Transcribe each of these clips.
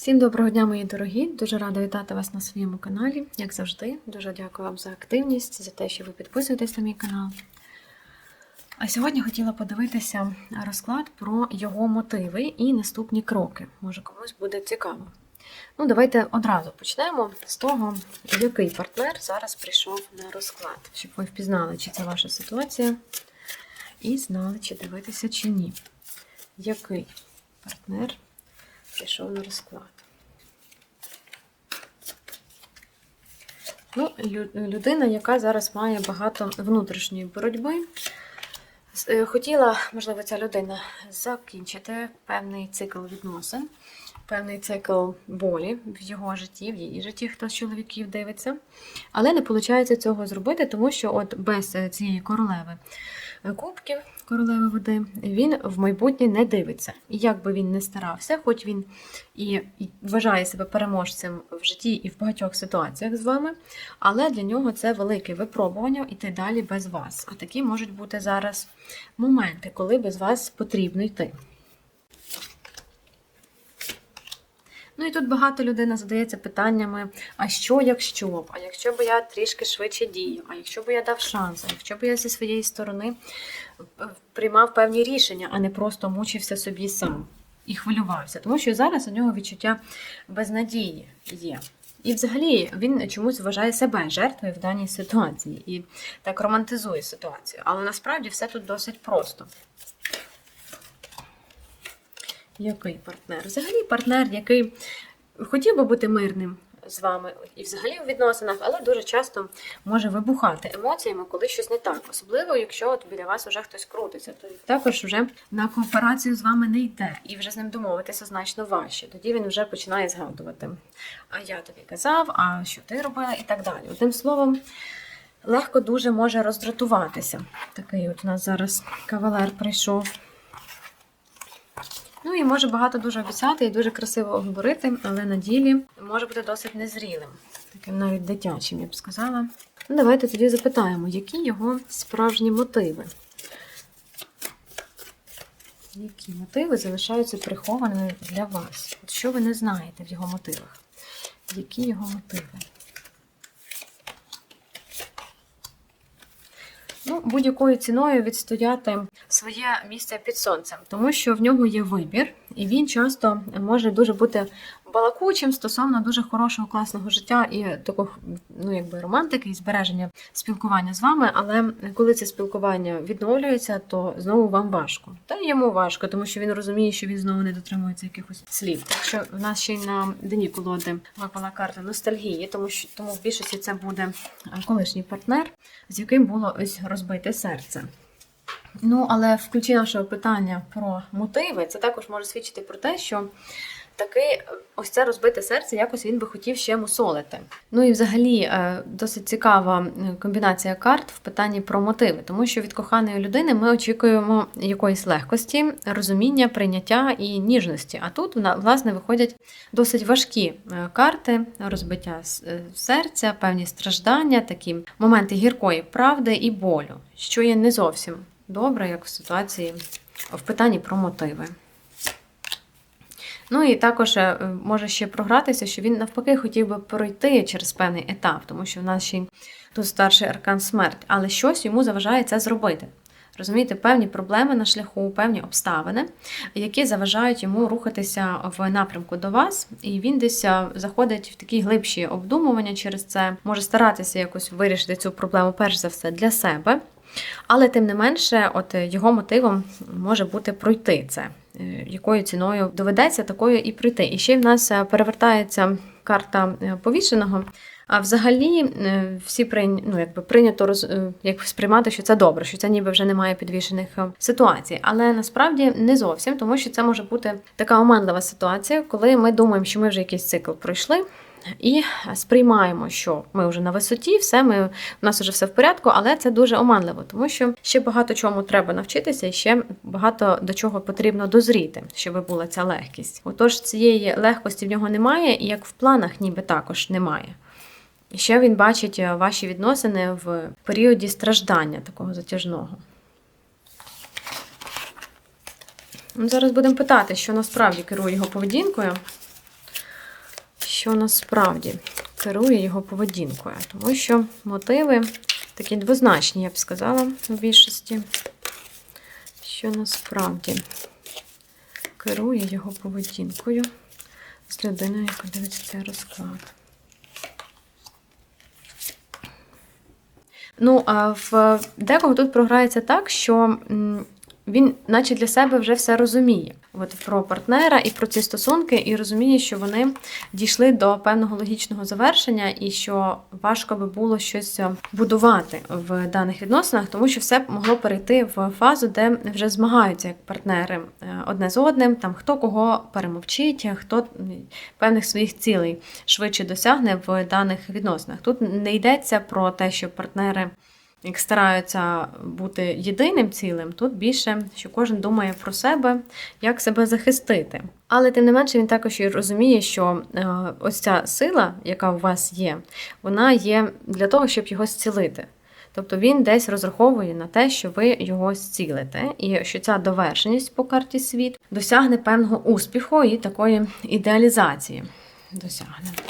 Всім доброго дня, мої дорогі! Дуже рада вітати вас на своєму каналі, як завжди. Дуже дякую вам за активність, за те, що ви підписуєтесь на мій канал. А сьогодні хотіла подивитися розклад про його мотиви і наступні кроки. Може, комусь буде цікаво. Ну, давайте одразу почнемо з того, який партнер зараз прийшов на розклад, щоб ви впізнали, чи це ваша ситуація, і знали, чи дивитися, чи ні. Який партнер пішов на розклад. Ну, людина, яка зараз має багато внутрішньої боротьби. Е, Хотіла, можливо, ця людина закінчити певний цикл відносин, певний цикл болі в його житті, в її житті, хто з чоловіків дивиться. Але не виходить цього зробити, тому що от без е, цієї королеви кубків, королеви води, він в майбутнє не дивиться. І як би він не старався, хоч він і, вважає себе переможцем в житті і в багатьох ситуаціях з вами, але для нього це велике випробування іти далі без вас. А такі можуть бути зараз моменти, коли без вас потрібно йти. Ну і тут багато людина задається питаннями: а що, якщо? б? А якщо б я трішки швидше дію, а якщо б я дав шанс, а якщо б я зі своєї сторони е, приймав певні рішення, а не просто мучився собі сам і хвилювався. Тому що зараз у нього відчуття безнадії є. І взагалі він чомусь вважає себе жертвою в даній ситуації і так романтизує ситуацію. Але насправді все тут досить просто. Який партнер? Взагалі партнер, який хотів би бути мирним з вами і взагалі у відносинах, але дуже часто може вибухати емоціями, коли щось не так. Особливо, якщо от біля вас вже хтось крутиться, то також вже на кооперацію з вами не йде, і вже з ним домовитися значно важче. Тоді він вже починає згадувати. А я тобі казав, а що ти робила, і так далі. Одним словом. Легко дуже може роздратуватися. Такий от у нас зараз кавалер прийшов. Ну і може багато дуже обіцяти і дуже красиво говорити, але на ділі може бути досить незрілим, таким навіть дитячим, я б сказала. Ну, давайте тоді запитаємо, які його справжні мотиви. Які мотиви залишаються прихованими для вас? От що ви не знаєте в його мотивах? Які його мотиви? Ну, будь-якою ціною відстояти своє місце під сонцем, тому що в нього є вибір, і він часто може дуже бути балакучим стосовно дуже хорошого, класного життя і такого, ну якби романтики і збереження спілкування з вами. Але коли це спілкування відновлюється, то знову вам важко. Та йому важко, тому що він розуміє, що він знову не дотримується якихось слів. Так що в нас ще й на дні колоди випала карта ностальгії, тому що тому в більшості це буде колишній партнер, з яким було ось розбите серце. Ну, але в ключі нашого питання про мотиви, це також може свідчити про те, що таки ось це розбите серце якось він би хотів ще мусолити. Ну і взагалі е, досить цікава е, комбінація карт в питанні про мотиви, тому що від коханої людини ми очікуємо якоїсь легкості, розуміння, прийняття і ніжності. А тут власне виходять досить важкі е, карти розбиття е, серця, певні страждання, такі моменти гіркої правди і болю, що є не зовсім добре, як в ситуації в питанні про мотиви. Ну і також е, може ще програтися, що він навпаки хотів би пройти через певний етап, тому що в нас ще тут старший аркан смерть, але щось йому заважає це зробити. Розумієте, певні проблеми на шляху, певні обставини, які заважають йому рухатися в напрямку до вас, і він десь е, заходить в такі глибші обдумування через це, може старатися якось вирішити цю проблему, перш за все, для себе. Але тим не менше, от його мотивом може бути пройти це. Е, Якою ціною доведеться такою і прийти. І ще в нас е, перевертається карта е, повішеного. А взагалі всі прийня- ну, якби прийнято роз, як сприймати, що це добре, що це ніби вже немає підвішених ситуацій. Але насправді не зовсім, тому що це може бути така оманлива ситуація, коли ми думаємо, що ми вже якийсь цикл пройшли. І сприймаємо, що ми вже на висоті, все ми у нас вже все в порядку, але це дуже оманливо, тому що ще багато чому треба навчитися, і ще багато до чого потрібно дозріти, щоб була ця легкість. Отож, цієї легкості в нього немає, і як в планах, ніби також немає. І ще він бачить е, ваші відносини в періоді страждання такого затяжного. Зараз будемо питати, що насправді керує його поведінкою. Що насправді керує його поведінкою. Тому що мотиви такі двозначні, я б сказала, у більшості. Що насправді керує його поведінкою з людиною, яка дивиться цей розклад. Ну, а в декого тут програється так, що він, наче для себе вже все розуміє. От про партнера і про ці стосунки, і розуміє, що вони дійшли до певного логічного завершення, і що важко би було щось будувати в даних відносинах, тому що все могло перейти в фазу, де вже змагаються як партнери е, одне з одним, там хто кого перемовчить, хто певних своїх цілей швидше досягне в даних відносинах. Тут не йдеться про те, що партнери як стараються бути єдиним цілим, тут більше, що кожен думає про себе, як себе захистити. Але тим не менше він також і розуміє, що е, ось ця сила, яка у вас є, вона є для того, щоб його зцілити. Тобто він десь розраховує на те, що ви його зцілите, і що ця довершеність по карті світ досягне певного успіху і такої ідеалізації. Досягне.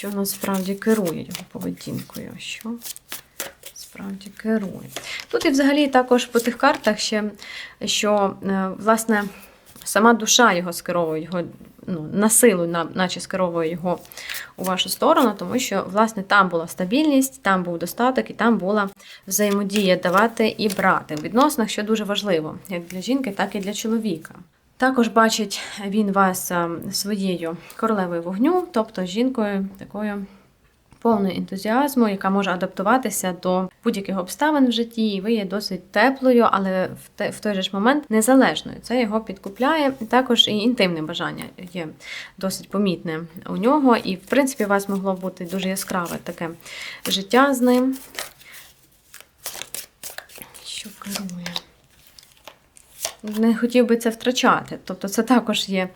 Що насправді керує його поведінкою? Що справді керує? Тут і взагалі також по тих картах ще, що е, власне сама душа його скеровує, його ну, на силу, на- наче скеровує його у вашу сторону, тому що власне там була стабільність, там був достаток і там була взаємодія давати і брати в відносинах, що дуже важливо, як для жінки, так і для чоловіка. Також бачить він вас своєю королевою вогню, тобто жінкою такою повною ентузіазму, яка може адаптуватися до будь-яких обставин в житті, і ви є досить теплою, але в той же ж момент незалежною. Це його підкупляє. Також і інтимне бажання є досить помітне у нього. І, в принципі, у вас могло бути дуже яскраве таке життя з ним. Що керує? Не хотів би це втрачати. Тобто це також є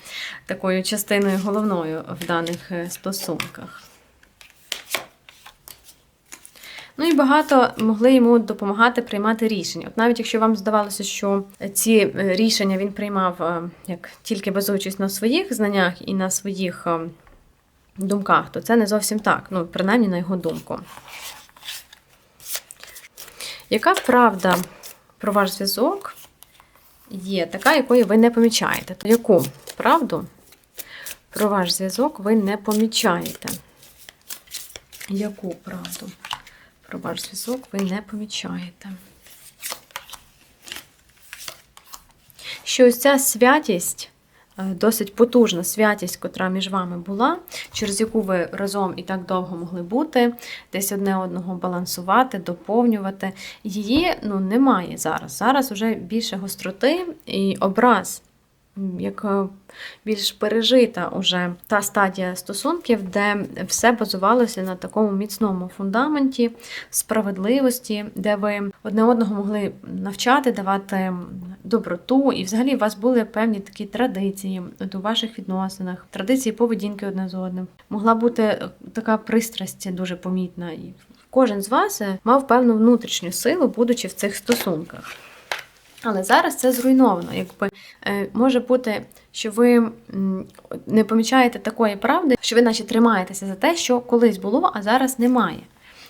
такою частиною головною в даних е, стосунках. Ну і багато могли йому допомагати приймати рішення. От навіть якщо вам здавалося, що ці е, рішення він приймав е, як тільки базуючись на своїх знаннях і на своїх думках, то це не зовсім так, ну, принаймні на його думку. Яка правда про ваш зв'язок є така, якої ви не помічаєте? Яку правду про ваш зв'язок ви не помічаєте? Яку правду? Про ваш зв'язок ви не помічаєте. Що ось ця святість, досить потужна святість, котра між вами була, через яку ви разом і так довго могли бути, десь одне одного балансувати, доповнювати, її ну, немає зараз. Зараз вже більше гостроти і образ як більш пережита уже та стадія стосунків, де все базувалося на такому міцному фундаменті справедливості, де ви одне одного могли навчати, давати доброту, і взагалі у вас були певні такі традиції от у ваших відносинах, традиції поведінки одне з одним. Могла бути така пристрасть дуже помітна. І кожен з вас мав певну внутрішню силу, будучи в цих стосунках. Але зараз це зруйновано. Якби е, може бути, що ви не помічаєте такої правди, що ви наче тримаєтеся за те, що колись було, а зараз немає.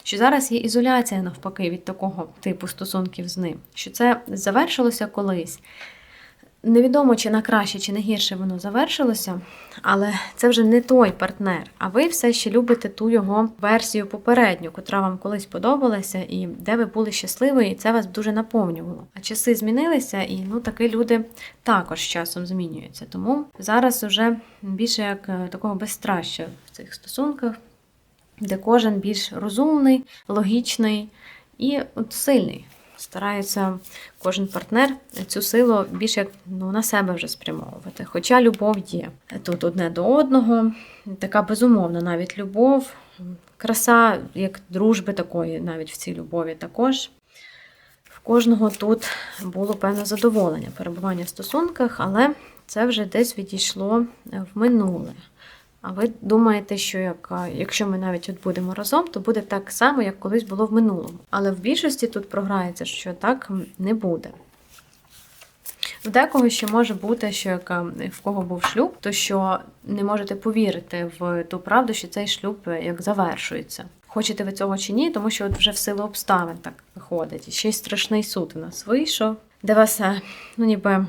Що зараз є ізоляція навпаки від такого типу стосунків з ним, що це завершилося колись. Невідомо, чи на краще, чи на гірше воно завершилося, але це вже не той партнер. А ви все ще любите ту його версію попередню, котра вам колись подобалася, і де ви були щасливі, і це вас дуже наповнювало. А часи змінилися, і ну таки люди також з часом змінюються. Тому зараз вже більше як е, такого безстраща в цих стосунках, де кожен більш розумний, логічний і от сильний. Старається кожен партнер цю силу більше ну, на себе вже спрямовувати. Хоча любов є тут одне до одного, така безумовна навіть любов, краса як дружби такої, навіть в цій любові також. В кожного тут було певне задоволення перебування в стосунках, але це вже десь відійшло в минуле. А ви думаєте, що як, якщо ми навіть от будемо разом, то буде так само, як колись було в минулому. Але в більшості тут програється, що так не буде. В декого ще може бути, що яка в кого був шлюб, то що не можете повірити в ту правду, що цей шлюб е, як завершується. Хочете ви цього чи ні, тому що от вже в силу обставин так виходить. І ще й страшний суд у нас вийшов, де вас, е, ну ніби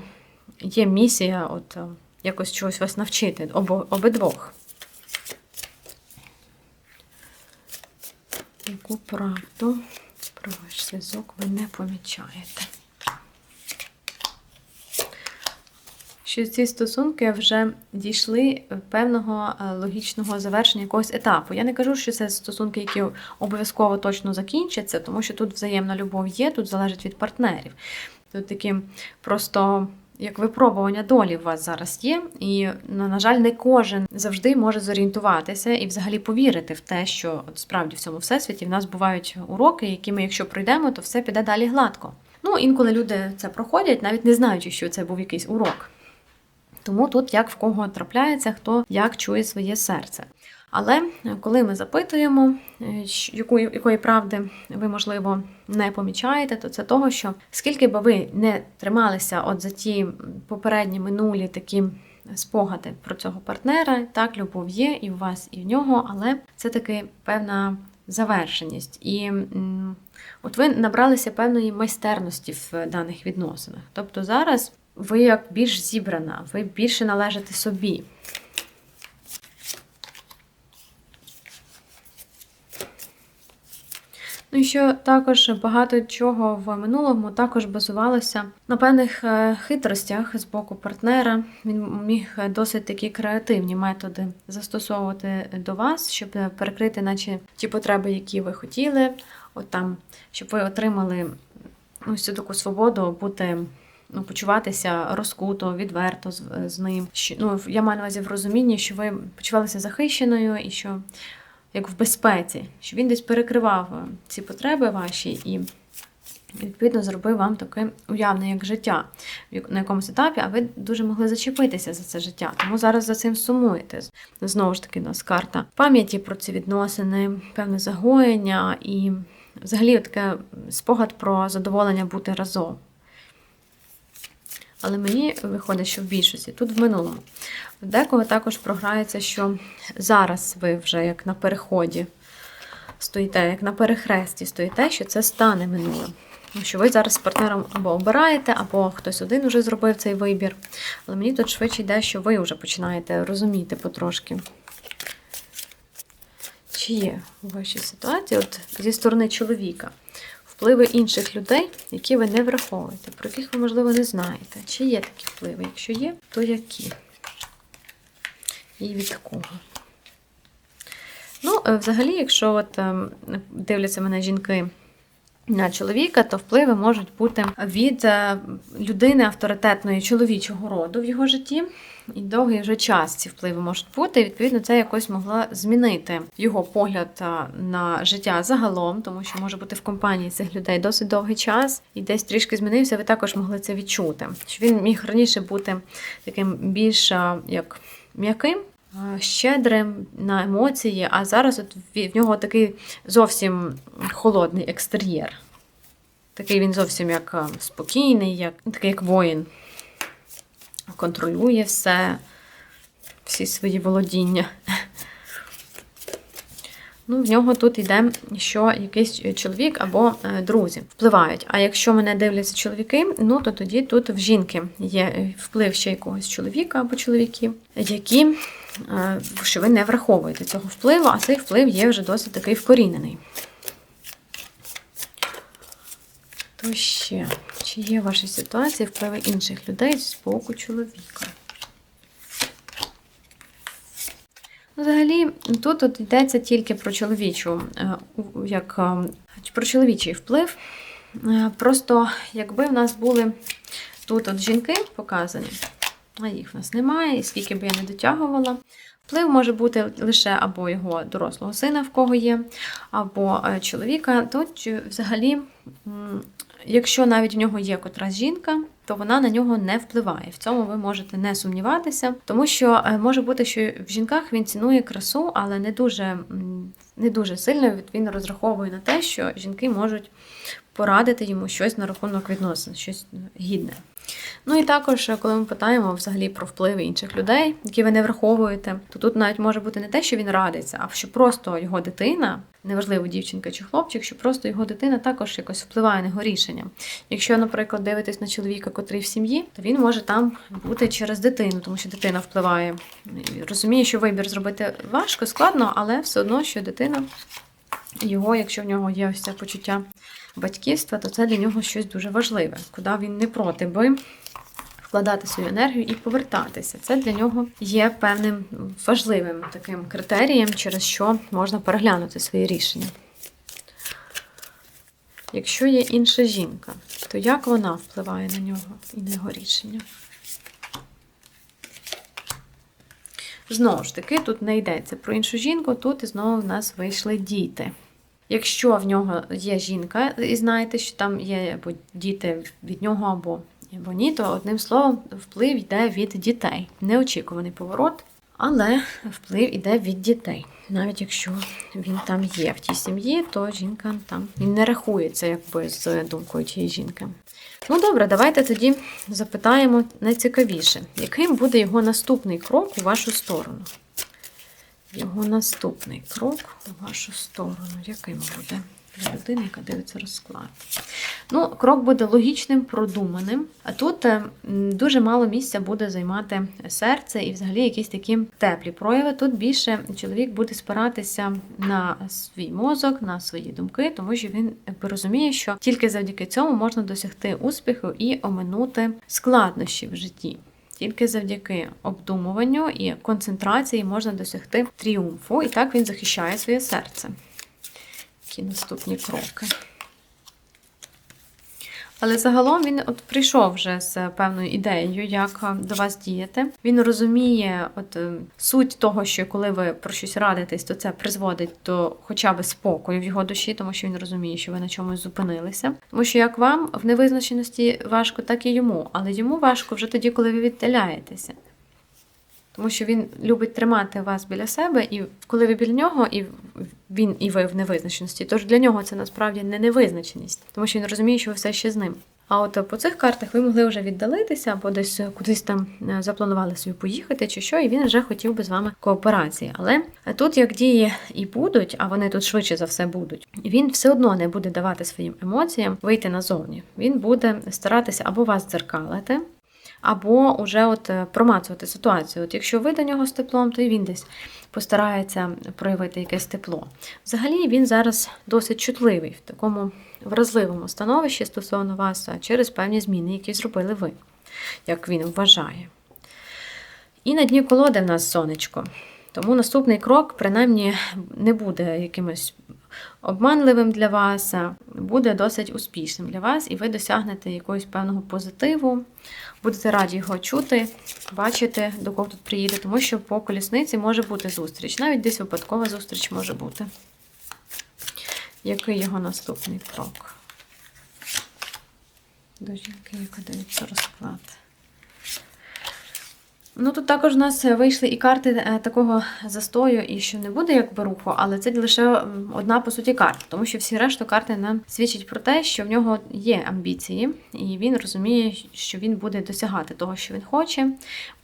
є місія, от е, якось чогось вас навчити обо, обидвох. Яку правду про ваш зв'язок ви не помічаєте? Що ці стосунки вже дійшли певного е, логічного завершення якогось етапу. Я не кажу, що це стосунки, які обов'язково точно закінчаться, тому що тут взаємна любов є, тут залежить від партнерів. Тут такі просто як випробування долі у вас зараз є, і ну, на жаль, не кожен завжди може зорієнтуватися і взагалі повірити в те, що от справді в цьому всесвіті в нас бувають уроки, які ми, якщо пройдемо, то все піде далі гладко. Ну, інколи люди це проходять, навіть не знаючи, що це був якийсь урок. Тому тут як в кого трапляється, хто як чує своє серце. Але коли ми запитуємо, е, якої, якої правди ви, можливо, не помічаєте, то це того, що скільки би ви не трималися от за ті попередні минулі такі спогади про цього партнера, так, любов є і в вас, і в нього, але це таки певна завершеність. І от ви набралися певної майстерності в даних відносинах. Тобто зараз ви як більш зібрана, ви більше належите собі. Ну і що також багато чого в минулому також базувалося на певних е, хитростях з боку партнера. Він міг досить такі креативні методи застосовувати до вас, щоб перекрити, наче ті потреби, які ви хотіли, от там, щоб ви отримали ну, всю таку свободу бути. Ну, почуватися розкуто, відверто з, з ним. Що, ну, я маю на увазі в розумінні, що ви почувалися захищеною і що як в безпеці, що він десь перекривав е, ці потреби ваші і, відповідно, зробив вам таке уявне як життя на якомусь етапі, а ви дуже могли зачепитися за це життя. Тому зараз за цим сумуєте. Знову ж таки, у нас карта пам'яті про ці відносини, певне загоєння і взагалі таке спогад про задоволення бути разом. Але мені виходить, що в більшості, тут в минулому. Декого також програється, що зараз ви вже як на переході стоїте, як на перехресті стоїте, що це стане минулим. Що ви зараз з партнером або обираєте, або хтось один вже зробив цей вибір. Але мені тут швидше йде, що ви вже починаєте розуміти потрошки. Чи є вашій ситуації, от зі сторони чоловіка, впливи інших людей, які ви не враховуєте, про яких ви, можливо, не знаєте. Чи є такі впливи? Якщо є, то які? І від кого? Ну, е, взагалі, якщо от ем, дивляться мене жінки на чоловіка, то впливи можуть бути від е, людини авторитетної чоловічого роду в його житті. І довгий вже час ці впливи можуть бути. І, відповідно, це якось могло змінити його погляд на життя загалом, тому що може бути в компанії цих людей досить довгий час, і десь трішки змінився. Ви також могли це відчути. Що він міг раніше бути таким більш як м'яким. Щедрим на емоції, а зараз от в нього такий зовсім холодний екстер'єр. Такий він зовсім як спокійний, як такий як воїн контролює все, всі свої володіння. Ну, в нього тут йде, що якийсь чоловік або е, друзі впливають. А якщо мене дивляться чоловіки, ну то тоді тут в жінки є вплив ще якогось чоловіка або чоловіків, які е, що ви не враховуєте цього впливу, а цей вплив є вже досить такий вкорінений. То ще, чи є в вашій ситуації впливи інших людей з боку чоловіка? Ну, Взагалі, тут от йдеться тільки про чоловічу, е, як е, про чоловічий вплив. Е, Просто якби в нас були тут от жінки показані, а їх в нас немає, і скільки б я не дотягувала. Вплив може бути лише або його дорослого сина, в кого є, або чоловіка. Тут взагалі, якщо навіть в нього є котрась жінка, то вона на нього не впливає. В цьому ви можете не сумніватися, тому що е, може бути, що в жінках він цінує красу, але не дуже, не дуже сильно він розраховує на те, що жінки можуть порадити йому щось на рахунок відносин, щось гідне. Ну і також, коли ми питаємо взагалі про впливи інших людей, які ви не враховуєте, то тут навіть може бути не те, що він радиться, а що просто його дитина, неважливо дівчинка чи хлопчик, що просто його дитина також якось впливає на його рішення. Якщо, наприклад, дивитись на чоловіка, котрий в сім'ї, то він може там бути через дитину, тому що дитина впливає. Розуміє, що вибір зробити важко, складно, але все одно, що дитина його, якщо в нього є ось це почуття батьківства, то це для нього щось дуже важливе, куди він не проти би вкладати свою енергію і повертатися. Це для нього є певним важливим таким критерієм, через що можна переглянути свої рішення. Якщо є інша жінка, то як вона впливає на нього і на його рішення? Знову ж таки, тут не йдеться про іншу жінку, тут і знову в нас вийшли діти. Якщо в нього є жінка, і знаєте, що там є або діти від нього, або, або ні, то одним словом, вплив йде від дітей. Неочікуваний поворот, але вплив йде від дітей. Навіть якщо він там є в тій сім'ї, то жінка там він не рахується якби з думкою тієї жінки. Ну добре, давайте тоді запитаємо найцікавіше, яким буде його наступний крок у вашу сторону? Його наступний крок у вашу сторону. Яким буде для людини, яка дивиться розклад? Ну, крок буде логічним, продуманим. А тут е, дуже мало місця буде займати серце і взагалі якісь такі теплі прояви. Тут більше чоловік буде спиратися на свій мозок, на свої думки, тому що він розуміє, що тільки завдяки цьому можна досягти успіху і оминути складнощі в житті. Тільки завдяки обдумуванню і концентрації можна досягти тріумфу, і так він захищає своє серце. Які наступні кроки. Але загалом він от прийшов вже з певною ідеєю, як до вас діяти. Він розуміє от суть того, що коли ви про щось радитесь, то це призводить до хоча б спокою в його душі, тому що він розуміє, що ви на чомусь зупинилися. Тому що як вам в невизначеності важко, так і йому. Але йому важко вже тоді, коли ви віддаляєтеся. Тому що він любить тримати вас біля себе, і коли ви біля нього, і він і ви в невизначеності, тож для нього це насправді не невизначеність, тому що він розуміє, що ви все ще з ним. А от по цих картах ви могли вже віддалитися або десь кудись там е, запланували собі поїхати чи що, і він вже хотів би з вами кооперації. Але тут, як дії і будуть, а вони тут швидше за все будуть, він все одно не буде давати своїм емоціям вийти назовні. Він буде старатися або вас дзеркалити, або вже от е, промацувати ситуацію. От Якщо ви до нього з теплом, то і він десь постарається проявити якесь тепло. Взагалі він зараз досить чутливий в такому вразливому становищі стосовно вас через певні зміни, які зробили ви, як він вважає. І на дні колоди в нас сонечко. Тому наступний крок, принаймні, не буде якимось обманливим для вас, буде досить успішним для вас, і ви досягнете якогось певного позитиву, будете раді його чути, бачити, до кого тут приїде, тому що по колісниці може бути зустріч. Навіть десь випадкова зустріч може бути. Який його наступний крок? До жінки, яка дивиться розклад. Ну, тут також у нас вийшли і карти е, такого застою, і що не буде якби руху, але це лише одна по суті карта, тому що всі решту карти нам свідчать про те, що в нього є амбіції, і він розуміє, що він буде досягати того, що він хоче.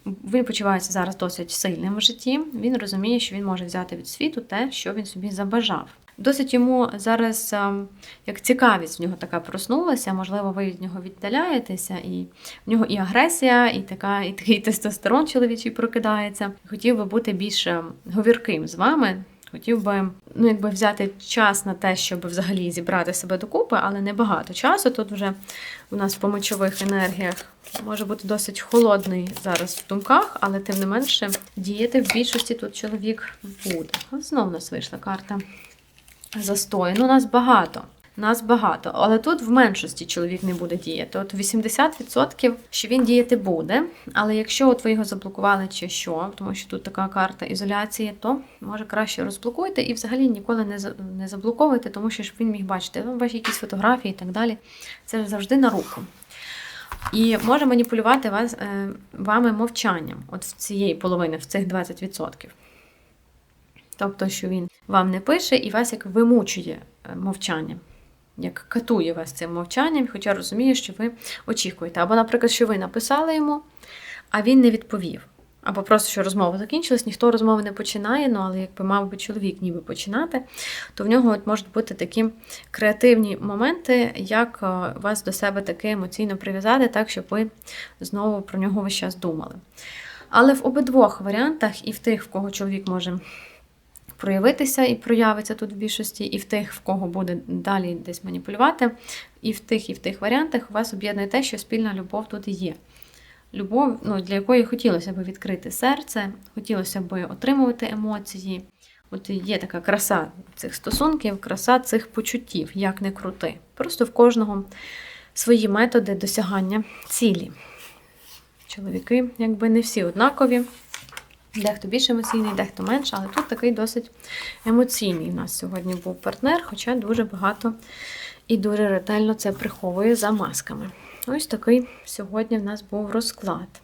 Він почувається зараз досить сильним в житті. Він розуміє, що він може взяти від світу те, що він собі забажав. Досить йому зараз ем, як цікавість в нього така проснулася, можливо, ви від нього віддаляєтеся, і в нього і агресія, і така, і такий тестостерон чоловічий прокидається. Хотів би бути більш ем, говірким з вами. Хотів би ну, якби взяти час на те, щоб взагалі зібрати себе докупи, але не багато часу. Тут вже у нас по мочових енергіях може бути досить холодний зараз в думках, але тим не менше діяти в більшості тут чоловік буде. Знову у нас вийшла карта застою. Ну, нас багато. Нас багато, але тут в меншості чоловік не буде діяти. От 80%, що він діяти буде. Але якщо от ви його заблокували чи що, тому що тут така карта ізоляції, то може краще розблокуйте і взагалі ніколи не не заблоковуйте, тому що щоб він міг бачити ну, ваші якісь фотографії і так далі. Це завжди на руку. І може маніпулювати вас, е, вами мовчанням, от в цієї половини, в цих 20%. Тобто, що він вам не пише і вас як вимучує е, мовчання. як катує вас цим мовчанням, хоча розуміє, що ви очікуєте. Або, наприклад, що ви написали йому, а він не відповів. Або просто що розмова закінчилась, ніхто розмови не починає, ну але якби мав би чоловік ніби починати, то в нього от можуть бути такі креативні моменти, як е, вас до себе таки емоційно прив'язати, так, щоб ви знову про нього весь час думали. Але в обидвох варіантах, і в тих, в кого чоловік може проявитися і проявиться тут в більшості, і в тих, в кого буде далі десь маніпулювати, і в тих, і в тих варіантах у вас об'єднує те, що спільна любов тут є. Любов, ну, для якої хотілося б відкрити серце, хотілося б отримувати емоції. От є така краса цих стосунків, краса цих почуттів, як не крути. Просто в кожного свої методи досягання цілі. Чоловіки, якби не всі однакові. Дехто більш емоційний, дехто менше, але тут такий досить емоційний у нас сьогодні був партнер, хоча дуже багато і дуже ретельно це приховує за масками. Ось такий сьогодні в нас був розклад.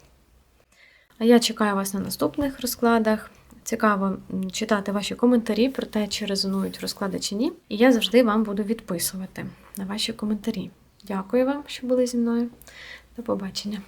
А я чекаю вас на наступних розкладах. Цікаво читати ваші коментарі про те, чи резонують розклади чи ні. І я завжди вам буду відписувати на ваші коментарі. Дякую вам, що були зі мною. До побачення.